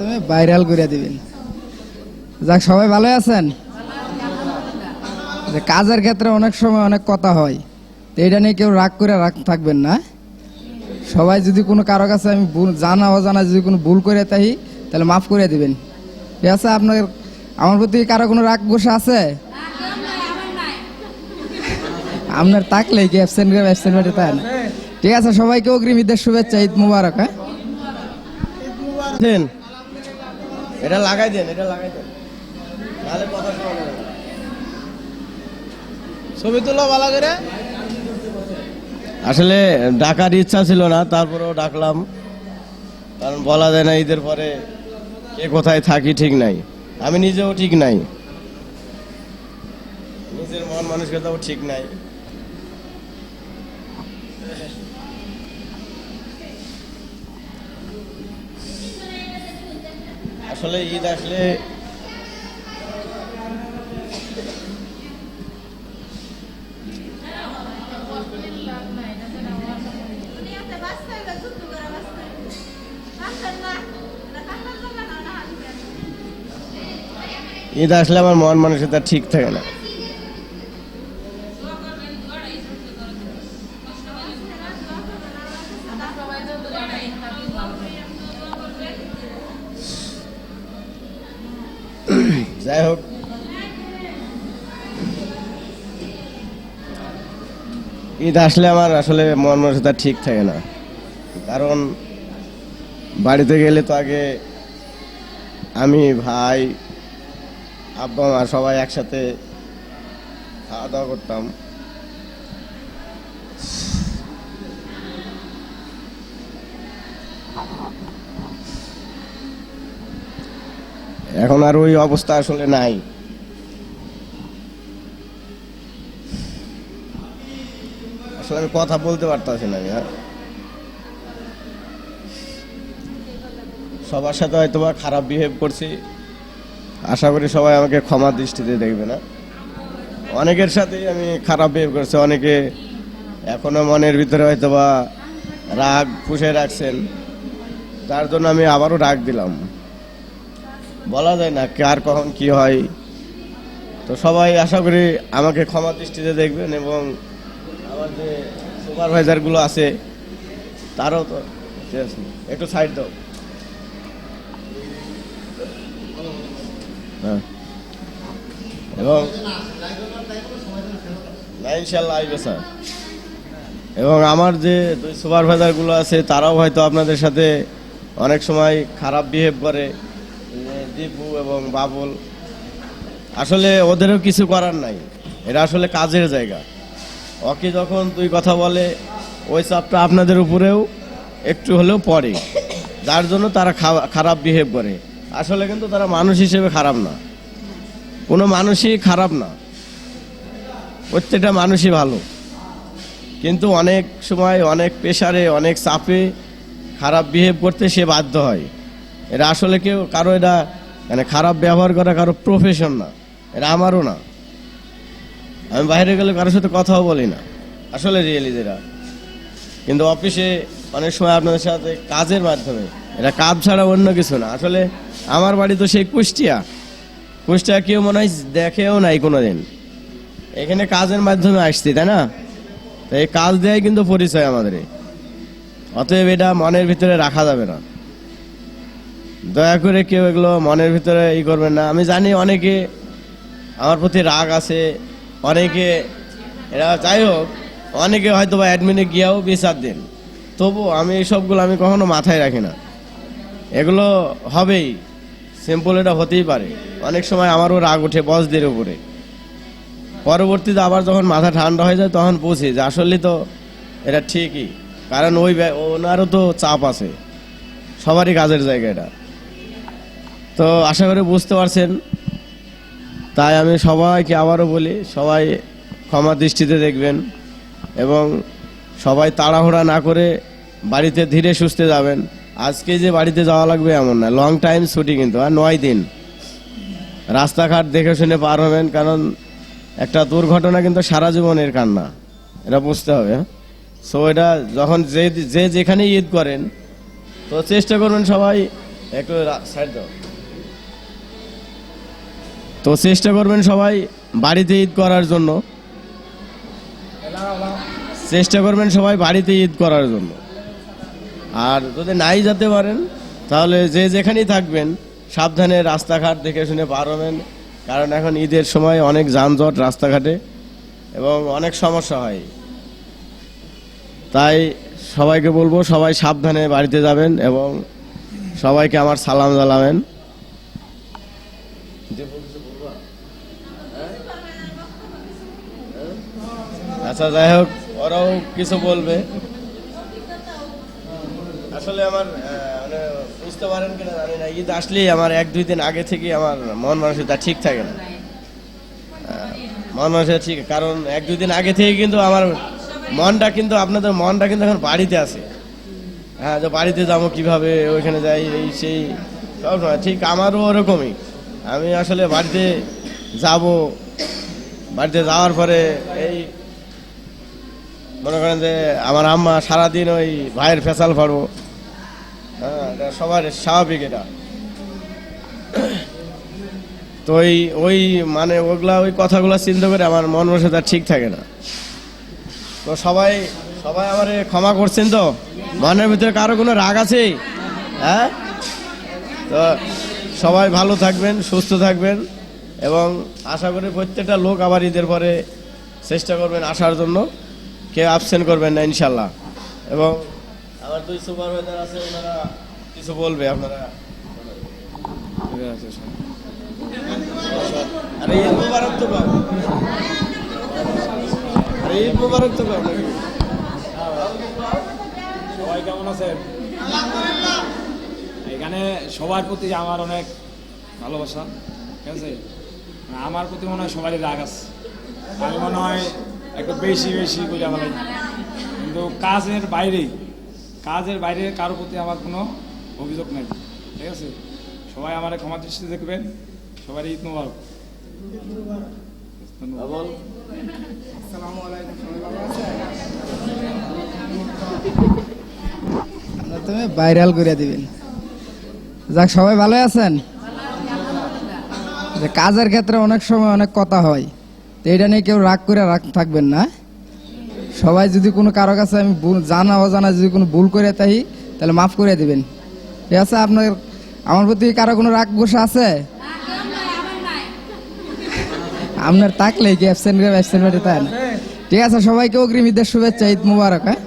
মাধ্যমে ভাইরাল করে দিবেন। যাক, সবাই ভালো আছেন? যে কাজের ক্ষেত্রে অনেক সময় অনেক কথা হয়। তো এটা নিয়ে কেউ রাগ করে রাগ থাকবেন না। সবাই যদি কোনো কারও কাছে আমি জানা অজানা যদি কোনো ভুল করে থাকি, তাহলে মাফ করে দিবেন। ঠিক আছে আপনার আমার প্রতি কারও কোনো রাগ গোসা আছে? আপনার থাকলে কি অ্যাবসেন্ট করে অ্যাবসেন্ট তাই না। ঠিক আছে, সবাইকে অগ্রিম ঈদের শুভেচ্ছা, ঈদ মুবারক হ্যাঁ? এটা লাগাই দেন, এটা লাগাই দেন। নাহলে কথা শোনা যাবে। ছবি তোলা ভালো করে। আসলে ডাকার ইচ্ছা ছিল না, তারপরেও ডাকলাম। কারণ বলা যায় না ঈদের পরে কে কোথায় থাকি ঠিক নাই। আমি নিজেও ঠিক নাই। নিজের মন মানসিকতাও ঠিক নাই। আসলে ঈদ আসলে ঈদ আসলে আমার মন মানসিকতা ঠিক থাকে না। যাই হোক। ঈদ আসলে আমার আসলে মন মানসিকতা ঠিক থাকে না। কারণ বাড়িতে গেলে তো আগে আমি, ভাই, আব্বা, মা সবাই একসাথে খাওয়া দাওয়া করতাম। এখন আর ওই অবস্থা আসলে নাই। আসলে আমি কথা বলতে পারতাছি না আমি, সবার সাথে হয়তো বা খারাপ বিহেভ করছি। আশা করি সবাই আমাকে ক্ষমা দৃষ্টিতে দেখবে না। অনেকের সাথেই আমি খারাপ বিহেভ করছি অনেকে এখনও মনের ভিতরে হয়তো বা রাগ পুষে রাখছেন। তার জন্য আমি আবারও রাগ দিলাম। বলা যায় না কার কখন কি হয়। তো সবাই আশা করি আমাকে ক্ষমা দৃষ্টিতে দেখবেন এবং আমার যে সুপারভাইজারগুলো আছে, তারও তো। একটু সাইড দাও। হ্যাঁ। এবং এবং আমার যে সুপারভাইজারগুলো আছে, তারাও হয়তো আপনাদের সাথে অনেক সময় খারাপ বিহেভ করে। দীপু এবং বাবুল। আসলে ওদেরও কিছু করার নাই। এটা আসলে কাজের জায়গা। ওকে যখন তুই কথা বলে, ওই চাপটা আপনাদের উপরেও একটু হলেও পড়ে। যার জন্য তারা খারাপ বিহেভ করে। আসলে কিন্তু তারা মানুষ হিসেবে খারাপ না। কোনো মানুষই খারাপ না। প্রত্যেকটা মানুষই ভালো। কিন্তু অনেক সময় অনেক প্রেশারে অনেক চাপে খারাপ বিহেভ করতে সে বাধ্য হয়। এটা আসলে কেউ, কারও এটা মানে খারাপ ব্যবহার করা কারও প্রফেশন না। এটা আমারও না। আমি বাইরে গেলে কারোর সাথে কথাও বলি না। আসলে রিয়েলি যেটা। কিন্তু অফিসে অনেক সময় আপনাদের সাথে কাজের মাধ্যমে। এটা কাজ ছাড়া অন্য কিছু না। আসলে আমার বাড়ি তো সেই কুষ্টিয়া। কুষ্টিয়া কেউ মনে হয় দেখেও নাই কোনো দিন এখানে কাজের মাধ্যমে আসছি, তাই না? তো এই কাজ দেয় কিন্তু পরিচয় আমাদের। অতএব এটা মনের ভিতরে রাখা যাবে না। দয়া করে কেউ এগুলো মনের ভিতরে ই করবেন না। আমি জানি অনেকে আমার প্রতি রাগ আছে, অনেকে এরা যাই হোক, অনেকে হয়তো বা অ্যাডমিনে গিয়েও বিচার দেন। তবু আমি এইসবগুলো আমি কখনো মাথায় রাখি না। এগুলো হবেই সিম্পল এটা হতেই পারে। অনেক সময় আমারও রাগ ওঠে বসদের উপরে। পরবর্তীতে আবার যখন মাথা ঠান্ডা হয়ে যায় তখন বুঝি যে আসলে তো এটা ঠিকই। কারণ ওই ওনারও তো চাপ আছে। সবারই কাজের জায়গা এটা। তো আশা করি বুঝতে পারছেন। তাই আমি সবাইকে আবারও বলি, সবাই ক্ষমা দৃষ্টিতে দেখবেন এবং সবাই তাড়াহুড়া না করে বাড়িতে ধীরে সুস্থে যাবেন। আজকে যে বাড়িতে যাওয়া লাগবে এমন না লং টাইম ছুটি কিন্তু, আর নয় দিন। রাস্তাঘাট দেখে শুনে পার হবেন, কারণ একটা দুর্ঘটনা কিন্তু সারা জীবনের কান্না। এটা বুঝতে হবে সো এটা যখন যে যে যেখানে ঈদ করেন, তো চেষ্টা করবেন সবাই একটু সাইড দাও। তো চেষ্টা করবেন সবাই বাড়িতে ঈদ করার জন্য। চেষ্টা করবেন সবাই বাড়িতে ঈদ করার জন্য। আর যদি নাই যেতে পারেন, তাহলে যে যেখানেই থাকবেন, সাবধানে রাস্তাঘাট দেখে শুনে পার হবেন। কারণ এখন ঈদের সময় অনেক যানজট রাস্তাঘাটে এবং অনেক সমস্যা হয়। তাই সবাইকে বলব, সবাই সাবধানে বাড়িতে যাবেন এবং সবাইকে আমার সালাম জানাবেন। আচ্ছা যাই হোক, ওরাও কিছু বলবে। আসলে আমার মানে বুঝতে পারেন কিনা জানি না, ঈদ আসলেই আমার এক দুই দিন আগে থেকে আমার মন মানসিকতা ঠিক থাকে না। মন মানসিকতা ঠিক, কারণ এক দুই দিন আগে থেকে কিন্তু আমার মনটা কিন্তু, আপনাদের মনটা কিন্তু এখন বাড়িতে আছে। হ্যাঁ যে বাড়িতে যাব কীভাবে, ওইখানে যাই, এই সেই, সব সময় ঠিক আমারও ওরকমই। আমি আসলে বাড়িতে যাব, বাড়িতে যাওয়ার পরে এই মনে করেন যে আমার আম্মা সারাদিন ওই ভাইয়ের ফেসাল ফাড়বো হ্যাঁ সবার স্বাভাবিক এটা। তো ওই ওই মানে ওগুলা, ওই কথাগুলো চিন্তা করে আমার মন মানসিকতা ঠিক থাকে না। তো সবাই সবাই আমার ক্ষমা করছেন তো? মনের ভিতরে কারও কোনো রাগ আছে? হ্যাঁ? তো সবাই ভালো থাকবেন, সুস্থ থাকবেন এবং আশা করি প্রত্যেকটা লোক আবার ঈদের পরে চেষ্টা করবেন আসার জন্য। কেউ অ্যাবসেন্ট করবেন না, ইনশাল্লাহ। এবং আমার দুই সুপারভাইজার আছে, ওনারা কিছু বলবে, আপনারা। আরে সবাই কেমন আছেন? এখানে সবার প্রতি আমার অনেক ভালোবাসা, ঠিক আছে? আমার প্রতি মনে হয় সবারই রাগ আছে। আমি মনে হয় একটু বেশি বেশি করে আমার কিন্তু কাজের বাইরে কাজের বাইরে কারোর প্রতি আমার কোনো অভিযোগ নেই ঠিক আছে? সবাই আমার ক্ষমা দৃষ্টি দেখবেন সবাই ঈদ মোবারক। তুমি ভাইরাল করে দিবেন। যাক সবাই ভালো আছেন? যে কাজের ক্ষেত্রে অনেক সময় অনেক কথা হয়। তো এটা নিয়ে কেউ রাগ করে রাগ থাকবেন না। সবাই যদি কোনো কারও কাছে আমি জানা অজানা যদি কোনো ভুল করে তাই তাহলে মাফ করে দেবেন। ঠিক আছে, আপনার, আমার প্রতি কারও কোনো রাগ গোসা আছে? আপনার তাকলে কি অ্যাবসেন্ট অ্যাবসেন্ট ঠিক আছে, সবাইকে অগ্রিম ঈদের শুভেচ্ছা, ঈদ মুবারক হ্যাঁ?